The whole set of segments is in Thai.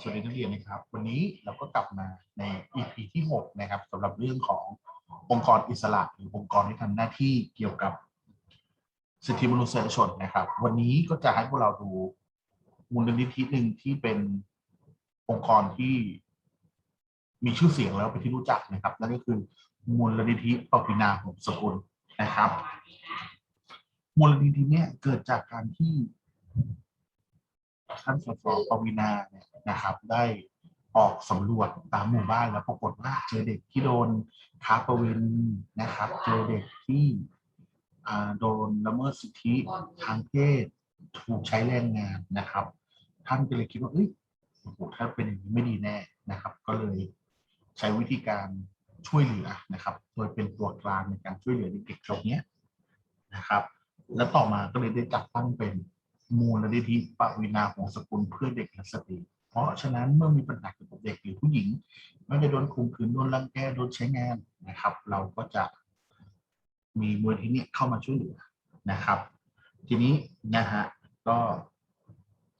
สวัสดีนักเรียนนะครับ วันนี้เราก็กลับมาใน EP ที่ 6 นะครับสำหรับเรื่องขององค์กรอิสระหรือองค์กรที่ทำหน้าที่เกี่ยวกับสิทธิมนุษยชนนะครับ วันนี้ก็จะให้พวกเราดูมูลนิธิหนึ่งที่เป็นองค์กรที่มีชื่อเสียงแล้วเป็นที่รู้จักนะครับนั่นก็คือมูลนิธิปวินาหงสกุลนะครับ มูลนิธิเนี่ยเกิดจากการที่ ท่านสสปวีนาเนี่ยนะครับ ได้ออกสำรวจตามหมู่บ้านแล้วปรากฏว่าเจอเด็กที่โดนค้าประเวณีนะครับ เจอเด็กที่อ่าโดนละเมิดสิทธิทางเพศถูกใช้แรงงานนะครับ ท่านก็เลยคิดว่าเอ้ยโอ้โหถ้าเป็นอย่างนี้ไม่ดีแน่นะครับ ก็เลยใช้วิธีการช่วยเหลือนะครับ โดยเป็นตัวกลางในการช่วยเหลือเด็กๆเหล่านี้นะครับ และต่อมาก็เลยได้จัดตั้งเป็น มูลนิธิปวินาหงสกุลเพื่อเด็กและสตรี เพราะฉะนั้นเมื่อมีปัญหาเกี่ยวกับเด็กหรือผู้หญิงไม่ได้โดนข่มขืนโดนรังแกโดนใช้งานนะครับ เราก็จะมีมูลนิธินี้เข้ามาช่วยเหลือนะครับ ทีนี้นะฮะก็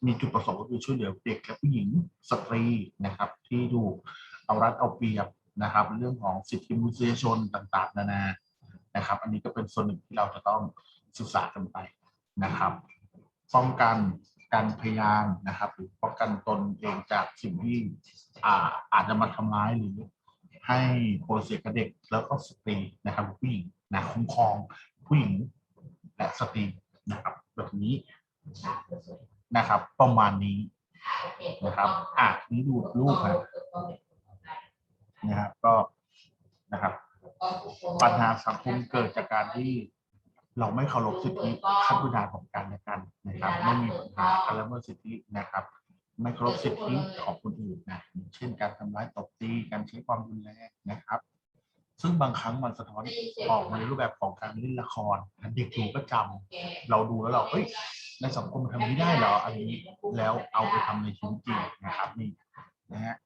มีจุดประสงค์ก็คือช่วยเหลือเด็กและผู้หญิงสตรีนะครับ ที่ถูกเอารัดเอาเปรียบนะครับ เรื่องของสิทธิมนุษยชนต่าง ๆ นานานะครับ อันนี้ก็เป็นส่วนหนึ่งที่เราจะต้องศึกษากันไปนะครับ ป้องกันการพยายามนะครับหรือป้องกันตนเองจากสิ่งที่อาอาจจะมาทำร้ายหรือให้โปรเสียกับเด็กแล้วก็สตรีนะครับผู้หญิงนะคุ้มครองผู้หญิงและสตรีนะครับแบบนี้นะครับ ประมาณนี้นะครับอะนี่ดูรูปนะนะครับก็นะครับ ปัญหาสังคมเกิดจากการที่ เราไม่เคารพสิทธิขั้นพื้นฐานของกันและกันนะครับไม่มีปัญหาการละเมิดสิทธินะครับไม่เคารพสิทธิของคนอื่นนะเช่น การทำร้ายตบตีการใช้ความรุนแรงนะครับ ซึ่งบางครั้งมันสะท้อนออกมาในรูปแบบของการเล่นละครเด็กดูก็จำเราดูแล้วเราเอ้ยในสังคมทำนี้ได้เหรออันนี้แล้วเอาไปทำในชีวิตจริงนะครับนี่นะฮะ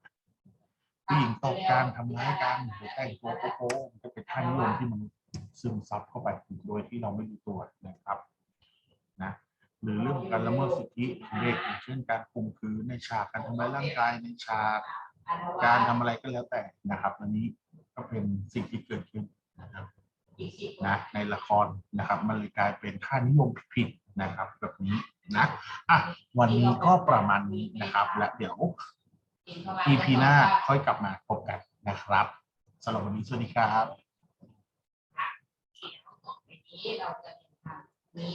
ผู้หญิงตบการทำร้ายกันหรือแต่งตัวโป๊ะจะเป็นค่านิยมที่มัน ซึมซับเข้าไปโดยที่เราไม่รู้ตัวนะครับนะหรือเรื่องของการละเมิดสิทธิเด็กเช่นการข่มขืนในฉากการทำร้ายร่างกายในฉากการทำอะไรก็แล้วแต่นะครับ อันนี้ก็เป็นสิ่งที่เกิดขึ้นนะครับนะในละครนะครับ มันเลยกลายเป็นค่านิยมผิดนะครับ แบบนี้นะอะวันนี้ก็ประมาณนี้นะครับ และเดี๋ยว EP หน้าค่อยกลับมาพบกันนะครับสำหรับวันนี้สวัสดีครับี้เราจะเห็นทางนี้